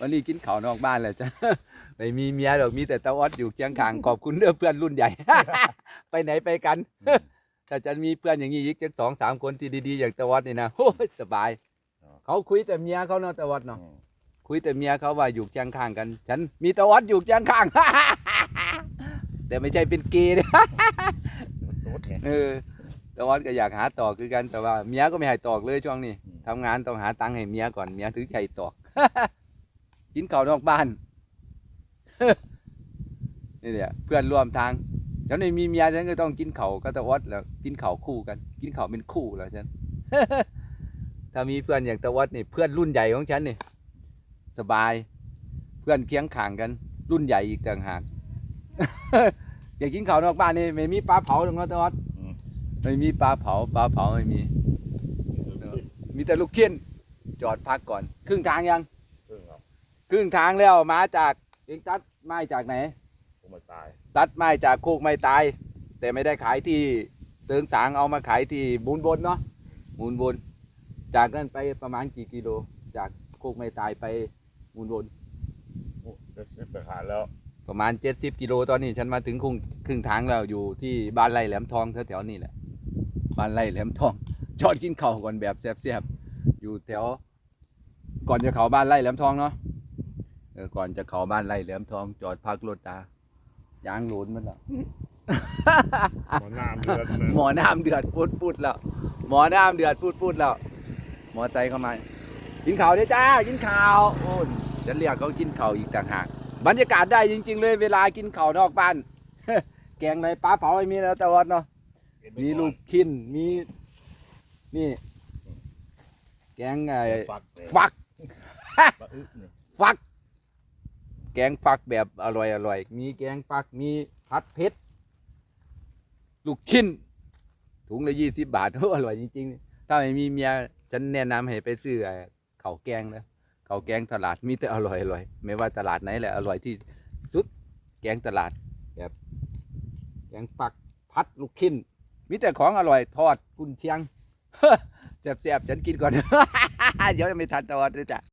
วันนี้กินข้าวนอกบ้านแล้วจ้ะไม่มีเมียหรอกมีแต่ตาออดอยู่เคียงข้างขอบคุณเด้อเพื่อนรุ่นใหญ่ ไปไหนไปกัน ถ้าจะมีเพื่อนอย่างนี้อีกจักสองสามคนที่ดีๆอย่างตะวัดนี่นะโอ้ยสบาย เขาคุยแต่เมียเขาเนาะตะวัดเนาะอืมคุยแต่เมียเขาว่าอยู่เคียงข้างกัน ฉันมีตะวัดอยู่เคียงข้างแต่ไม่ใช่เป็นเกย์นะมันโต๊ดไงเออตะวัดก็อยากหาต่อคือกันแต่ว่าเมียก็ไม่ให้ตอกเลยช่วงนี้อืมทำงานต้องหาตังค์ให้เมียก่อนเมียถึงใจตอก กินข้าวนอกบ้านนี่แหละเพื่อนร่วมทางฉันไม่มีเมียฉันก็ต้องกินเขาวก็ตะวัดแล้วกินเขาวคู่กัน กินเขาวเป็นคู่แล้วฉันถ้ามีเพื่อนอย่างตะวัดนี่เพื่อนรุ่นใหญ่ของฉันนี่สบาย เพื่อนเคียงข้างกัน รุ่นใหญ่อีกต่างหากอยากกินข้าวนอกบ้านนี่ไม่มีปลาเผาหรอกเนาะตะวัดอืมไม่มีปลาเผาปลาเผาไม่มี มีแต่ลูกเขียนจอดพักก่อน ครึ่งทางยังครึ่ง ครับครึ่งทางแล้วมาจากเองตัดไม้จากไหน ผมมาตาย ตัดไม้จากโคกไม้ตาย แต่ไม่ได้ขายที่เสริงสางเอามาขายที่มูลบนเนาะมูลบน จากนั้นไปประมาณกี่กิโล จากโคกไม้ตายไปมูลบนโอ้จะเสร็จไปหาแล้ว ประมาณ 70กิโลตอนนี้ ฉันมาถึงครึ่งครึ่งทางแล้วอยู่ที่บ้านไร่แหลมทองแถวๆนี่แหละบ้านไร่แหลมทอง จอดกินข้าวก่อนแบบแซ่บๆอยู่แถว ก่อนจะเข้าบ้านไร่แหลมทองเนาะเออ ก่อนจะเข้าบ้านไร่แหลมทองจอดพักรถตายางหลุนมันแล้วหมอน้ำเดือดนะหมอน้ำเดือดพูดพูดแล้ว หมอน้ำเดือดพูดพูดแล้ว หมอใจเข้ามากินข้าวด้วยจ้ากินข้าวโอ้ยจะเรียกเขากินข้าวอีกต่างหากบรรยากาศได้จริง ๆ เลยเวลากินข้าวนอกบ้านแกงในปลาเผาไม่มีแล้วแต่วัดเนาะมีลูกชิ้นมีนี่ แกงไงฟักเลยฟัก แกงฟักแบบอร่อยอร่อยมีแกงฟักมีผัดเผ็ดลูกชิ้น ถุงละยี่สิบบาทโอ้อร่อยจริงๆ ถ้าไม่มีเมียฉันแนะนำให้ไปซื้อไอ้ข้าวแกงนะข้าวแกงตลาดมีแต่อร่อยอร่อยไม่ว่าตลาดไหนแหละอร่อยที่สุดแกงตลาดแบบแกงฟักพัดลูกชิ้นมีแต่ของอร่อยทอดกุนเชียงแซ่บๆฉันกินก่อน เดี๋ยวจะไม่ทันตะวันเลยจ้ะ